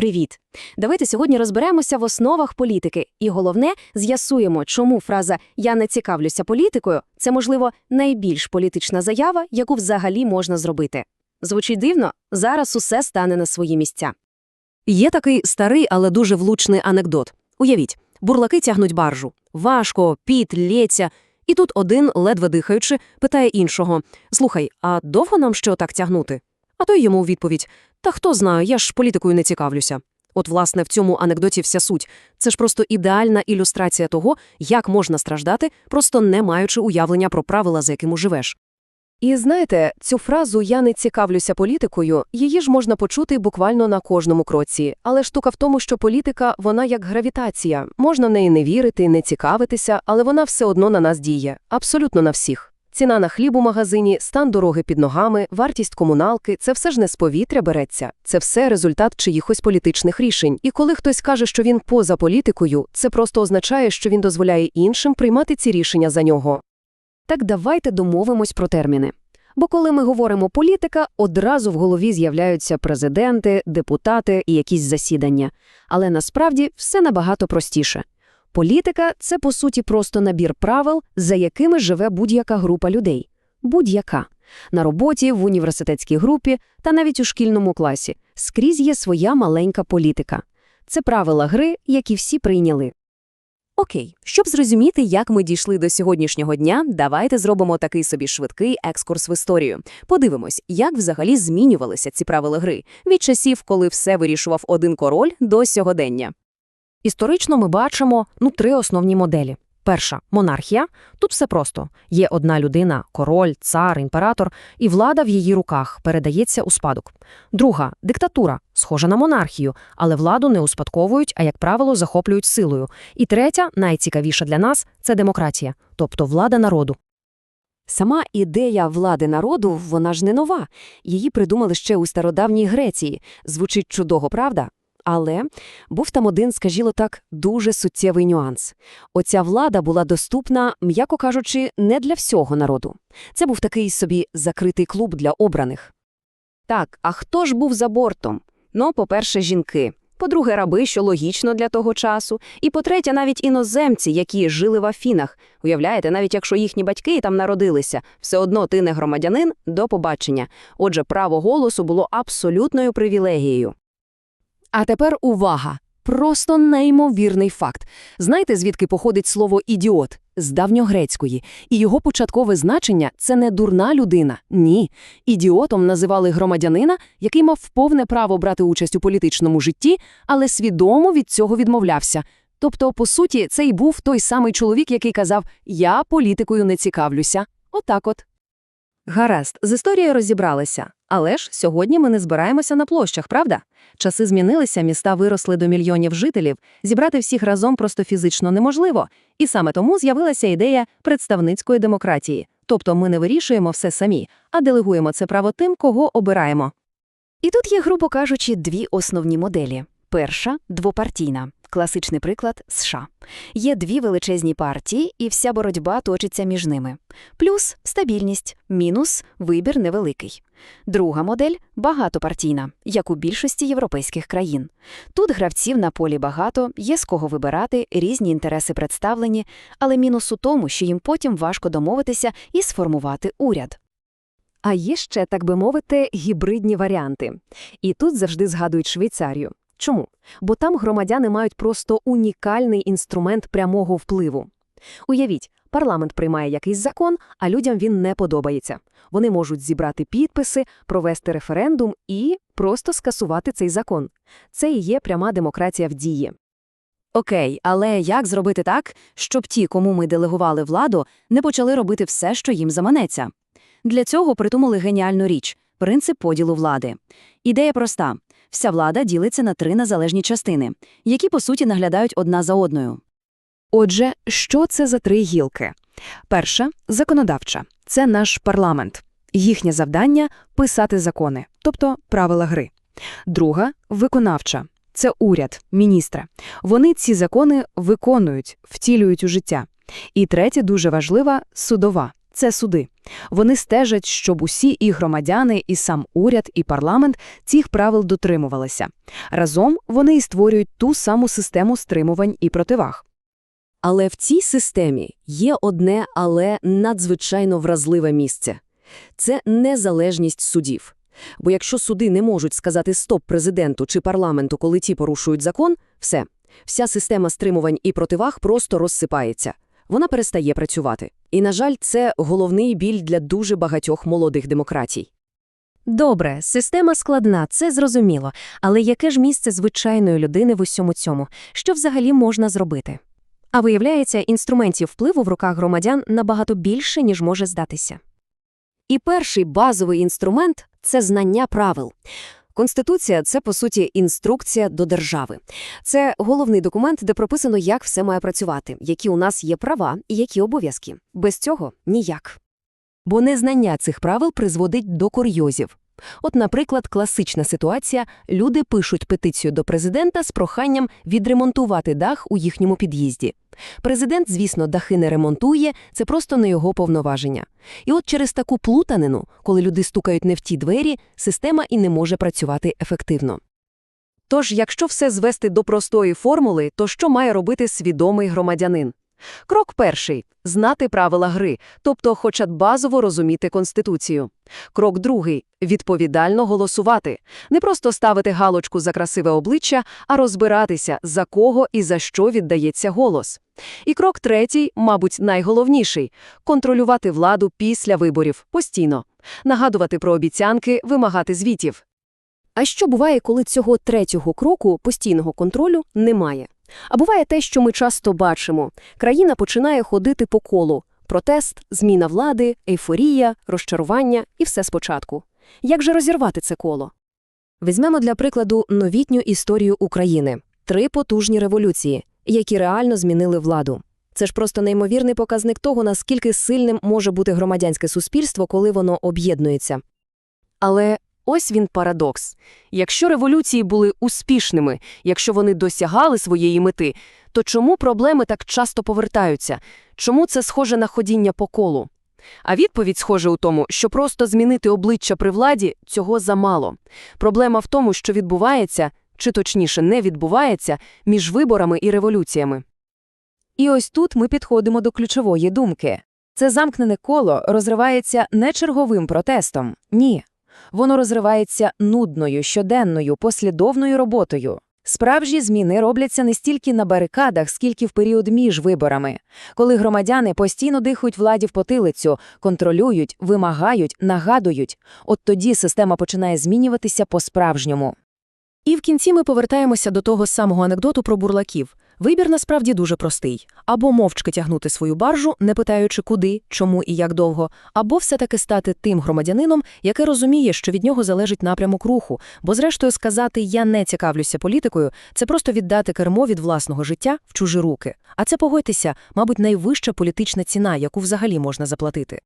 Привіт! Давайте сьогодні розберемося в основах політики, і головне, з'ясуємо, чому фраза Я не цікавлюся політикою це, можливо, найбільш політична заява, яку взагалі можна зробити. Звучить дивно, зараз усе стане на свої місця. Є такий старий, але дуже влучний анекдот. Уявіть, бурлаки тягнуть баржу. Важко, піт, лється. І тут один, ледве дихаючи, питає іншого «Слухай, а довго нам що так тягнути?» А той йому у відповідь «Та хто знає, я ж політикою не цікавлюся». От, власне, в цьому анекдоті вся суть. Це ж просто ідеальна ілюстрація того, як можна страждати, просто не маючи уявлення про правила, за якими живеш. І знаєте, цю фразу Я не цікавлюся політикою, її ж можна почути буквально на кожному кроці. Але штука в тому, що політика, вона як гравітація. Можна в неї не вірити, не цікавитися, але вона все одно на нас діє. Абсолютно на всіх. Ціна на хліб у магазині, стан дороги під ногами, вартість комуналки – це все ж не з повітря береться. Це все результат чиїхось політичних рішень. І коли хтось каже, що він поза політикою, це просто означає, що він дозволяє іншим приймати ці рішення за нього. Так давайте домовимось про терміни. Бо коли ми говоримо політика, одразу в голові з'являються президенти, депутати і якісь засідання. Але насправді все набагато простіше. Політика це, по суті, просто набір правил, за якими живе будь-яка група людей. Будь-яка. На роботі, в університетській групі та навіть у шкільному класі. Скрізь є своя маленька політика. Це правила гри, які всі прийняли. Окей, щоб зрозуміти, як ми дійшли до сьогоднішнього дня, давайте зробимо такий собі швидкий екскурс в історію. Подивимось, як взагалі змінювалися ці правила гри від часів, коли все вирішував один король, до сьогодення. Історично ми бачимо ну, три основні моделі. Перша монархія. Тут все просто: є одна людина, король, цар, імператор, і влада в її руках передається у спадок. Друга диктатура, схожа на монархію, але владу не успадковують, а як правило, захоплюють силою. І третя, найцікавіша для нас це демократія, тобто влада народу. Сама ідея влади народу, вона ж не нова. Її придумали ще у стародавній Греції. Звучить чудово, правда? Але був там один, скажімо так, дуже суттєвий нюанс. Оця влада була доступна, м'яко кажучи, не для всього народу. Це був такий собі закритий клуб для обраних. Так, а хто ж був за бортом? Ну, по-перше, жінки. По-друге, раби, що логічно для того часу. І по-третє, навіть іноземці, які жили в Афінах. Уявляєте, навіть якщо їхні батьки там народилися, все одно ти не громадянин до побачення. Отже, право голосу було абсолютною привілегією. А тепер увага! Просто неймовірний факт. Знаєте, звідки походить слово ідіот? З давньогрецької. І його початкове значення це не дурна людина. Ні. Ідіотом називали громадянина, який мав повне право брати участь у політичному житті, але свідомо від цього відмовлявся. Тобто, по суті, це й був той самий чоловік, який казав Я політикою не цікавлюся. Отак от. Гаразд, з історією розібралися. Але ж сьогодні ми не збираємося на площах, правда? Часи змінилися, міста виросли до мільйонів жителів, зібрати всіх разом просто фізично неможливо. І саме тому з'явилася ідея представницької демократії. Тобто ми не вирішуємо все самі, а делегуємо це право тим, кого обираємо. І тут є, грубо кажучи, дві основні моделі. Перша двопартійна. Класичний приклад США. Є дві величезні партії, і вся боротьба точиться між ними. Плюс стабільність, мінус вибір невеликий. Друга модель багатопартійна, як у більшості європейських країн. Тут гравців на полі багато, є з кого вибирати, різні інтереси представлені, але мінус у тому, що їм потім важко домовитися і сформувати уряд. А є ще, так би мовити, гібридні варіанти. І тут завжди згадують Швейцарію. Чому? Бо там громадяни мають просто унікальний інструмент прямого впливу. Уявіть, парламент приймає якийсь закон, а людям він не подобається. Вони можуть зібрати підписи, провести референдум і просто скасувати цей закон. Це і є пряма демократія в дії. Окей, але як зробити так, щоб ті, кому ми делегували владу, не почали робити все, що їм заманеться? Для цього придумали геніальну річ принцип поділу влади. Ідея проста. Вся влада ділиться на три незалежні частини, які, по суті, наглядають одна за одною. Отже, що це за три гілки? Перша законодавча це наш парламент. Їхнє завдання писати закони, тобто правила гри. Друга виконавча це уряд, міністра. Вони ці закони виконують, втілюють у життя. І третя дуже важлива судова. Це суди. Вони стежать, щоб усі і громадяни, і сам уряд, і парламент цих правил дотримувалися. Разом вони і створюють ту саму систему стримувань і противаг. Але в цій системі є одне, але надзвичайно вразливе місце – це незалежність судів. Бо якщо суди не можуть сказати «стоп» президенту чи парламенту, коли ті порушують закон, все, вся система стримувань і противаг просто розсипається. Вона перестає працювати. І, на жаль, це головний біль для дуже багатьох молодих демократій. Добре, система складна, це зрозуміло. Але яке ж місце звичайної людини в усьому цьому? Що взагалі можна зробити? А виявляється, інструментів впливу в руках громадян набагато більше, ніж може здатися. І перший базовий інструмент – це знання правил. Конституція – це, по суті, інструкція до держави. Це головний документ, де прописано, як все має працювати, які у нас є права і які обов'язки. Без цього – ніяк. Бо незнання цих правил призводить до курйозів. От, наприклад, класична ситуація – люди пишуть петицію до президента з проханням відремонтувати дах у їхньому під'їзді. Президент, звісно, дахи не ремонтує, це просто не його повноваження. І от через таку плутанину, коли люди стукають не в ті двері, система і не може працювати ефективно. Тож, якщо все звести до простої формули, то що має робити свідомий громадянин? Крок перший – знати правила гри, тобто хоча б базово розуміти Конституцію. Крок другий – відповідально голосувати. Не просто ставити галочку за красиве обличчя, а розбиратися, за кого і за що віддається голос. І крок третій, мабуть, найголовніший – контролювати владу після виборів, постійно. Нагадувати про обіцянки, вимагати звітів. А що буває, коли цього третього кроку, постійного контролю, немає? А буває те, що ми часто бачимо. Країна починає ходити по колу. Протест, зміна влади, ейфорія, розчарування і все спочатку. Як же розірвати це коло? Візьмемо для прикладу новітню історію України. Три потужні революції, які реально змінили владу. Це ж просто неймовірний показник того, наскільки сильним може бути громадянське суспільство, коли воно об'єднується. Але ось він парадокс. Якщо революції були успішними, якщо вони досягали своєї мети, то чому проблеми так часто повертаються? Чому це схоже на ходіння по колу? А відповідь схоже у тому, що просто змінити обличчя при владі – цього замало. Проблема в тому, що відбувається, чи точніше не відбувається, між виборами і революціями. І ось тут ми підходимо до ключової думки. Це замкнене коло розривається не черговим протестом. Ні. Воно розривається нудною, щоденною, послідовною роботою. Справжні зміни робляться не стільки на барикадах, скільки в період між виборами, коли громадяни постійно дихають владі в потилицю, контролюють, вимагають, нагадують. От тоді система починає змінюватися по-справжньому. І в кінці ми повертаємося до того самого анекдоту про бурлаків. Вибір насправді дуже простий. Або мовчки тягнути свою баржу, не питаючи куди, чому і як довго, або все-таки стати тим громадянином, який розуміє, що від нього залежить напрямок руху, бо зрештою сказати «я не цікавлюся політикою» – це просто віддати кермо від власного життя в чужі руки. А це, погодьтеся, мабуть, найвища політична ціна, яку взагалі можна заплатити.